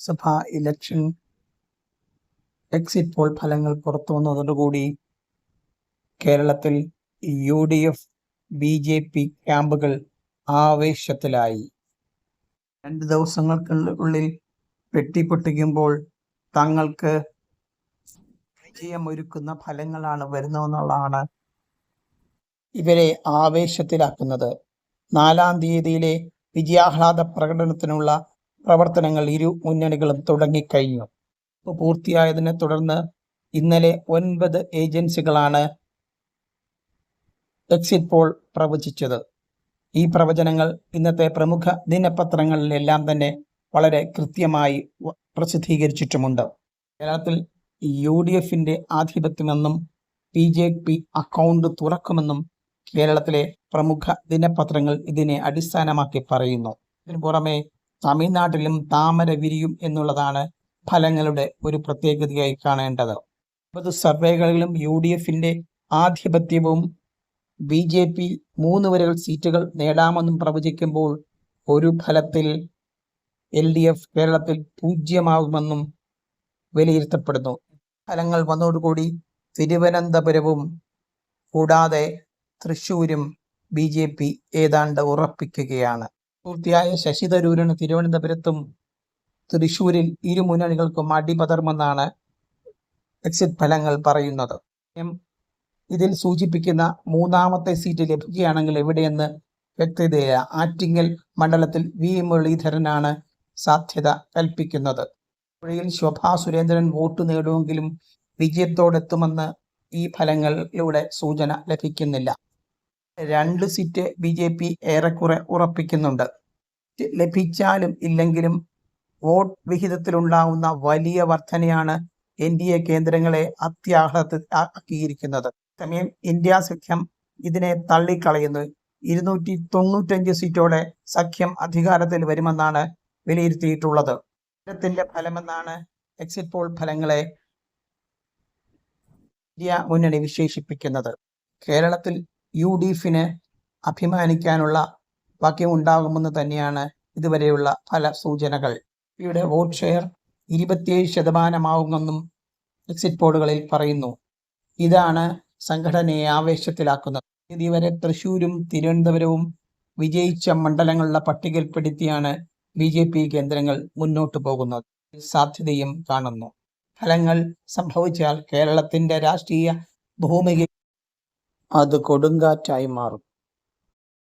സഭാ election exit poll ഫലങ്ങൾ പുറത്തു വന്നതോടുകൂടി കേരളത്തിൽ U D F B J P ക്യാമ്പുകൾ ആവേശത്തിലായി. രണ്ട് ദിവസങ്ങൾക്കുള്ളിൽ വെട്ടിപ്പൊട്ടിക്കുമ്പോൾ തങ്ങൾക്ക് വിജയമൊരുക്കുന്ന ഫലങ്ങളാണ് വരുന്നതെന്നുള്ളതാണ് ഇവരെ ആവേശത്തിലാക്കുന്നത്. നാലാം തീയതിയിലെ വിജയാഹ്ലാദ പ്രകടനത്തിനുള്ള പ്രവർത്തനങ്ങൾ ഇരു മുന്നണികളും തുടങ്ങിക്കഴിഞ്ഞു. പൂർത്തിയായതിനെ തുടർന്ന് ഇന്നലെ ഒൻപത് ഏജൻസികളാണ് എക്സിറ്റ് പോൾ പ്രവചിച്ചത്. ഈ പ്രവചനങ്ങൾ ഇന്നത്തെ പ്രമുഖ ദിനപത്രങ്ങളിലെല്ലാം തന്നെ വളരെ കൃത്യമായി പ്രസിദ്ധീകരിച്ചിട്ടുമുണ്ട്. കേരളത്തിൽ യു ഡി എഫിന്റെ ആധിപത്യമെന്നും ബി ജെ പി അക്കൗണ്ട് തുറക്കുമെന്നും കേരളത്തിലെ പ്രമുഖ ദിനപത്രങ്ങൾ ഇതിനെ അടിസ്ഥാനമാക്കി പറയുന്നു. ഇതിനു പുറമെ തമിഴ്നാട്ടിലും താമര വിരിയും എന്നുള്ളതാണ് ഫലങ്ങളുടെ ഒരു പ്രത്യേകതയായി കാണേണ്ടത്. ഒമ്പത് സർവേകളിലും യു ഡി എഫിന്റെ ആധിപത്യവും ബി ജെ പി മൂന്ന് വരകൾ സീറ്റുകൾ നേടാമെന്നും പ്രവചിക്കുമ്പോൾ ഒരു ഫലത്തിൽ എൽ ഡി എഫ് കേരളത്തിൽ പൂജ്യമാകുമെന്നും വിലയിരുത്തപ്പെടുന്നു. ഫലങ്ങൾ വന്നതോടുകൂടി തിരുവനന്തപുരവും കൂടാതെ തൃശ്ശൂരും ബി ജെ പി ഏതാണ്ട് ഉറപ്പിക്കുകയാണ്. പൂർത്തിയായ ശശി തരൂരിന് തിരുവനന്തപുരത്തും തൃശൂരിൽ ഇരു മുന്നണികൾക്കും അടിപതർമെന്നാണ് എക്സിറ്റ് ഫലങ്ങൾ പറയുന്നത്. ഇതിൽ സൂചിപ്പിക്കുന്ന മൂന്നാമത്തെ സീറ്റ് ലഭിക്കുകയാണെങ്കിൽ എവിടെയെന്ന് വ്യക്തതയില്ല. ആറ്റിങ്ങൽ മണ്ഡലത്തിൽ വി. മുരളീധരനാണ് സാധ്യത കൽപ്പിക്കുന്നത്. പുഴയിൽ ശോഭാ സുരേന്ദ്രൻ വോട്ട് നേടുമെങ്കിലും വിജയത്തോടെത്തുമെന്ന് ഈ ഫലങ്ങളിലൂടെ സൂചന ലഭിക്കുന്നില്ല. രണ്ട് സീറ്റ് ബി ജെ പി ഏറെക്കുറെ ഉറപ്പിക്കുന്നുണ്ട്. ലഭിച്ചാലും ഇല്ലെങ്കിലും വോട്ട് വിഹിതത്തിലുണ്ടാവുന്ന വലിയ വർധനയാണ് എൻ ഡി എ കേന്ദ്രങ്ങളെ അത്യാഹ്ലാദത്തിലാക്കിയിരിക്കുന്നത് സമയം ഇന്ത്യ സഖ്യം ഇതിനെ തള്ളിക്കളയുന്നു. ഇരുന്നൂറ്റി തൊണ്ണൂറ്റഞ്ച് സീറ്റോടെ സഖ്യം അധികാരത്തിൽ വരുമെന്നാണ് വിലയിരുത്തിയിട്ടുള്ളത്. ത്തിന്റെ ഫലമെന്നാണ് എക്സിറ്റ് പോൾ ഫലങ്ങളെ ഇന്ത്യ മുന്നണി വിശേഷിപ്പിക്കുന്നത്. കേരളത്തിൽ യു ഡി എഫിന് അഭിമാനിക്കാനുള്ള ഉണ്ടാകുമെന്ന് തന്നെയാണ് ഇതുവരെയുള്ള പല സൂചനകൾ. ഇവിടെ വോട്ട് ഷെയർ ഇരുപത്തിയേഴ് ശതമാനമാവുമെന്നും എക്സിറ്റ് പോളുകളിൽ പറയുന്നു. ഇതാണ് സംഘടനയെ ആവേശത്തിലാക്കുന്നത്. ഇതുവരെ തൃശൂരും തിരുവനന്തപുരവും വിജയിച്ച മണ്ഡലങ്ങളുടെ പട്ടികയിൽപ്പെടുത്തിയാണ് ബി ജെ പി കേന്ദ്രങ്ങൾ മുന്നോട്ട് പോകുന്നത്. സാധ്യതയും കാണുന്നു. ഫലങ്ങൾ സംഭവിച്ചാൽ കേരളത്തിന്റെ രാഷ്ട്രീയ ഭൂമിക അത് കൊടുങ്കാറ്റായി മാറും.